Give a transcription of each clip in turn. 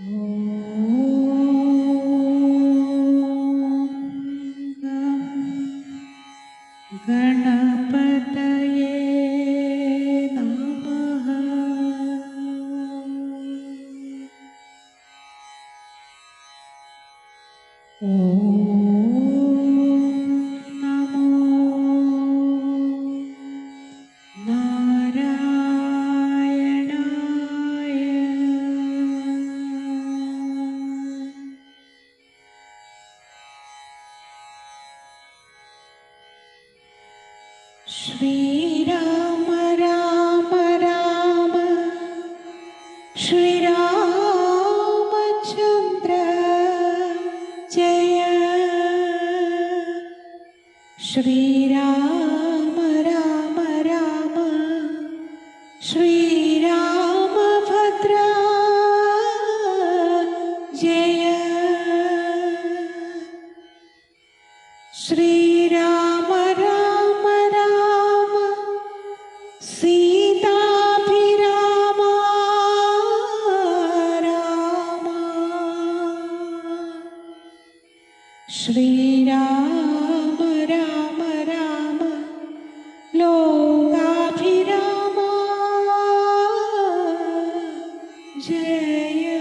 ओ गण पतये श्रीराम राम राम। श्रीरामचन्द्र जय। श्रीराम राम राम। श्रीरामभद्र जय। श्रीराम ശ്രീരാമ രാമ രാമ ലോകാഭിരാമ. ജയ.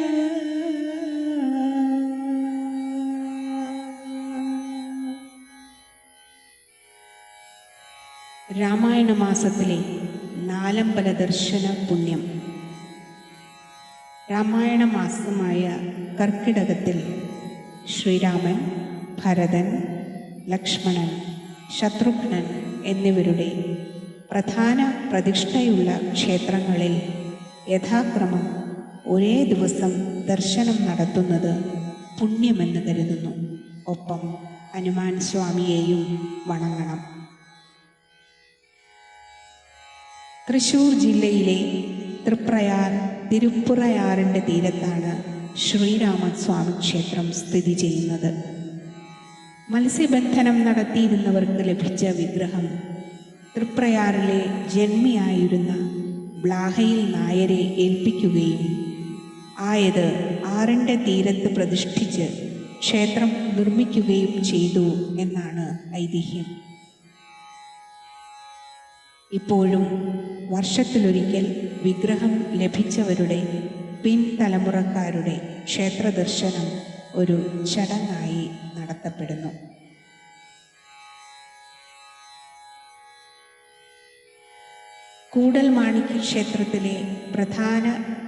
രാമായണ മാസത്തിലെ നാലമ്പല ദർശന പുണ്യം. രാമായണ മാസമായ കർക്കിടകത്തിൽ ശ്രീരാമൻ ഭരതൻ ലക്ഷ്മണൻ ശത്രുഘ്നൻ എന്നിവരുടെ പ്രധാന പ്രതിഷ്ഠയുള്ള ക്ഷേത്രങ്ങളിൽ യഥാക്രമം ഒരേ ദിവസം ദർശനം നടത്തുന്നത് പുണ്യമെന്ന് കരുതുന്നു. ഒപ്പം ഹനുമാൻ സ്വാമിയെയും വണങ്ങണം. തൃശൂർ ജില്ലയിലെ തൃപ്രയാർ തിരുപ്പുറയാറിന്റെ തീരത്താണ് ശ്രീരാമസ്വാമി ക്ഷേത്രം സ്ഥിതി ചെയ്യുന്നത്. മത്സ്യബന്ധനം നടത്തിയിരുന്നവർക്ക് ലഭിച്ച വിഗ്രഹം തൃപ്രയാറിലെ ജന്മിയായിരുന്ന ബ്ലാഹയിൽ നായരെ ഏൽപ്പിക്കുകയും ആയത് ആറിന്റെ തീരത്ത് പ്രതിഷ്ഠിച്ച് ക്ഷേത്രം നിർമ്മിക്കുകയും ചെയ്തു എന്നാണ് ഐതിഹ്യം. ഇപ്പോഴും വർഷത്തിലൊരിക്കൽ വിഗ്രഹം ലഭിച്ചവരുടെ പിൻതലമുറക്കാരുടെ ക്ഷേത്ര ദർശനം ഒരു ചടങ്ങായി നടത്തപ്പെടുന്നു. കൂടൽ മാണിക്യ ക്ഷേത്രത്തിലെ പ്രധാന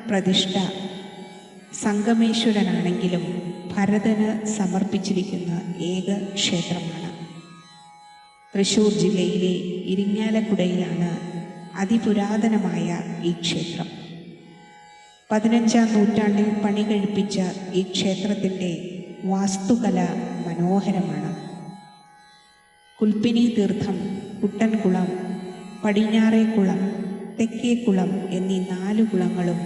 പ്രതിഷ്ഠ സംഗമേശ്വരനാണെങ്കിലും ഭരതന് സമർപ്പിച്ചിരിക്കുന്ന ഏക ക്ഷേത്രമാണ്. തൃശൂർ ജില്ലയിലെ ഇരിങ്ങാലക്കുടയിലാണ് അതിപുരാതനമായ ഈ ക്ഷേത്രം. പതിനഞ്ചാം നൂറ്റാണ്ടിൽ പണി കഴിപ്പിച്ച ഈ ക്ഷേത്രത്തിന്റെ വാസ്തുകല മനോഹരമാണ്. കുൽപ്പിനി തീർത്ഥം കുട്ടൻകുളം പടിഞ്ഞാറേക്കുളം തെക്കേക്കുളം എന്നീ നാല് കുളങ്ങളും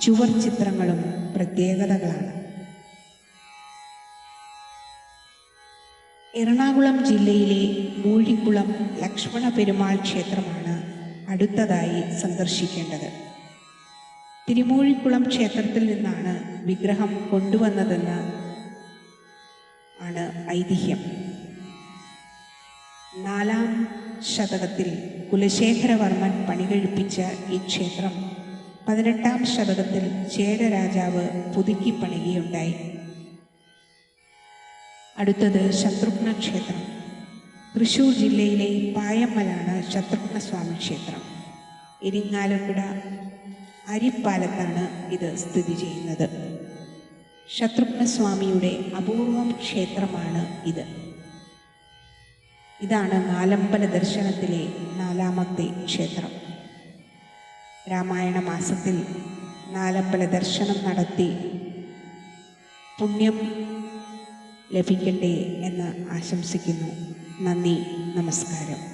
ചുവർ ചിത്രങ്ങളും പ്രത്യേകതകളാണ്. എറണാകുളം ജില്ലയിലെ മൂഴിക്കുളം ലക്ഷ്മണ പെരുമാൾ ക്ഷേത്രമാണ് അടുത്തതായി സന്ദർശിക്കേണ്ടത്. തിരുമൂഴിക്കുളം ക്ഷേത്രത്തിൽ നിന്നാണ് വിഗ്രഹം കൊണ്ടുവന്നതെന്ന് ആണ് ഐതിഹ്യം. നാലാം ശതകത്തിൽ കുലശേഖരവർമ്മൻ പണികഴിപ്പിച്ച ഈ ക്ഷേത്രം പതിനെട്ടാം ശതകത്തിൽ ചേര രാജാവ് പുതുക്കി പണിയുകയുണ്ടായി. അടുത്തത് ശത്രുഘ്ന ക്ഷേത്രം. തൃശൂർ ജില്ലയിലെ പായമ്മലാണ് ശത്രുഘ്ന സ്വാമി ക്ഷേത്രം. ഇരിങ്ങാലക്കുട അരിപ്പാലത്താണ് ഇത് സ്ഥിതി ചെയ്യുന്നത്. ശത്രുഘ്ന സ്വാമിയുടെ അപൂർവം ക്ഷേത്രമാണ് ഇത്. ഇതാണ് നാലമ്പല ദർശനത്തിലെ നാലാമത്തെ ക്ഷേത്രം. രാമായണ മാസത്തിൽ നാലമ്പല ദർശനം നടത്തി പുണ്യം ലഭിക്കട്ടെ എന്ന് ആശംസിക്കുന്നു. നന്ദി നമസ്കാരം.